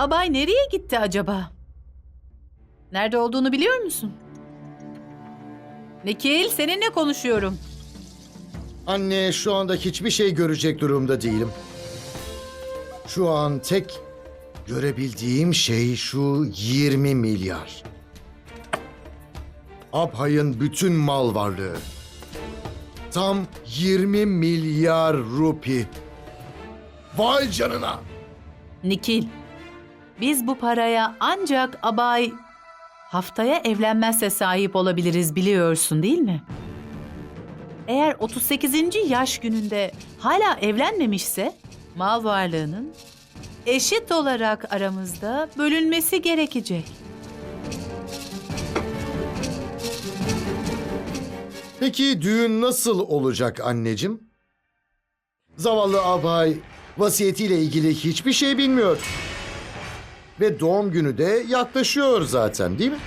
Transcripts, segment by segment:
Abay nereye gitti acaba? Nerede olduğunu biliyor musun? Nikil seninle konuşuyorum. Anne şu anda hiçbir şey görecek durumda değilim. Şu an tek görebildiğim şey şu 20 milyar. Abhay'ın bütün mal varlığı. Tam 20 milyar rupi. Vay canına! Nikil, biz bu paraya ancak abay haftaya evlenmezse sahip olabiliriz biliyorsun değil mi? Eğer 38. yaş gününde hala evlenmemişse mal varlığının eşit olarak aramızda bölünmesi gerekecek. Peki düğün nasıl olacak anneciğim? Zavallı abay vasiyetiyle ilgili hiçbir şey bilmiyor. Ve doğum günü de yaklaşıyor zaten değil mi?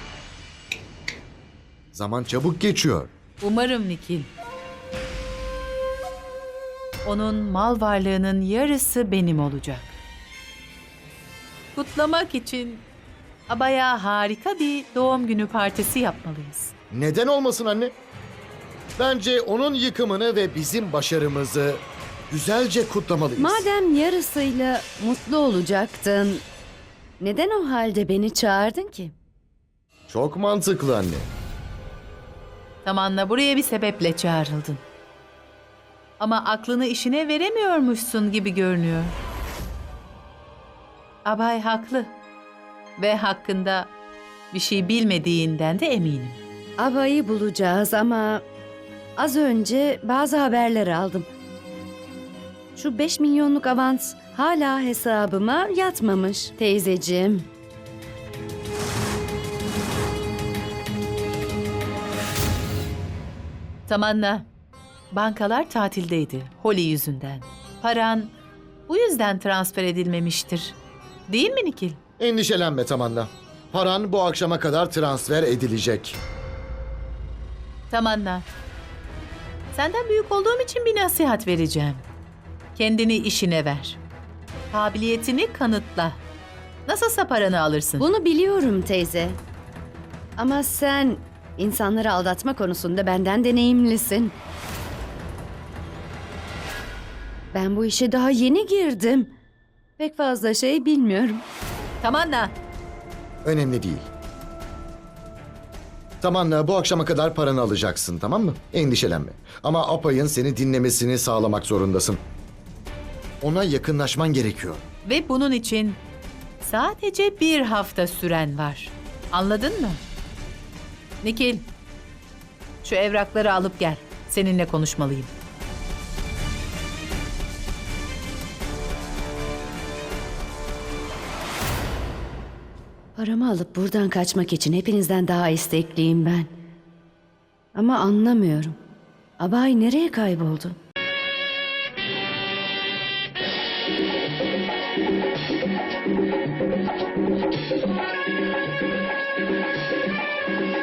Zaman çabuk geçiyor. Umarım Nikil. Onun mal varlığının yarısı benim olacak. Kutlamak için Abaya harika bir doğum günü partisi yapmalıyız. Neden olmasın anne? Bence onun yıkımını ve bizim başarımızı güzelce kutlamalıyız. Madem yarısıyla mutlu olacaktın, neden o halde beni çağırdın ki? Çok mantıklı anne. Tamanla buraya bir sebeple çağrıldın. Ama aklını işine veremiyormuşsun gibi görünüyor. Abay haklı. Ve hakkında bir şey bilmediğinden de eminim. Abayı bulacağız ama az önce bazı haberler aldım. Şu 5 milyonluk avans hala hesabıma yatmamış teyzeciğim. Tamanla, bankalar tatildeydi Holi yüzünden. Paran bu yüzden transfer edilmemiştir. Değil mi Nikil? Endişelenme Tamanna. Paran bu akşama kadar transfer edilecek. Tamanla. Senden büyük olduğum için bir nasihat vereceğim. Kendini işine ver. Kabiliyetini kanıtla. Nasılsa paranı alırsın. Bunu biliyorum teyze. Ama sen insanları aldatma konusunda benden deneyimlisin. Ben bu işe daha yeni girdim. Pek fazla şey bilmiyorum. Tamanla. Önemli değil. Tamanla bu akşama kadar paranı alacaksın tamam mı? Endişelenme. Ama Apay'ın seni dinlemesini sağlamak zorundasın. Ona yakınlaşman gerekiyor. Ve bunun için sadece bir hafta süren var. Anladın mı? Nikil, şu evrakları alıp gel. Seninle konuşmalıyım. Paramı alıp buradan kaçmak için hepinizden daha istekliyim ben. Ama anlamıyorum. Abay nereye kayboldu? すぐにあそびたい!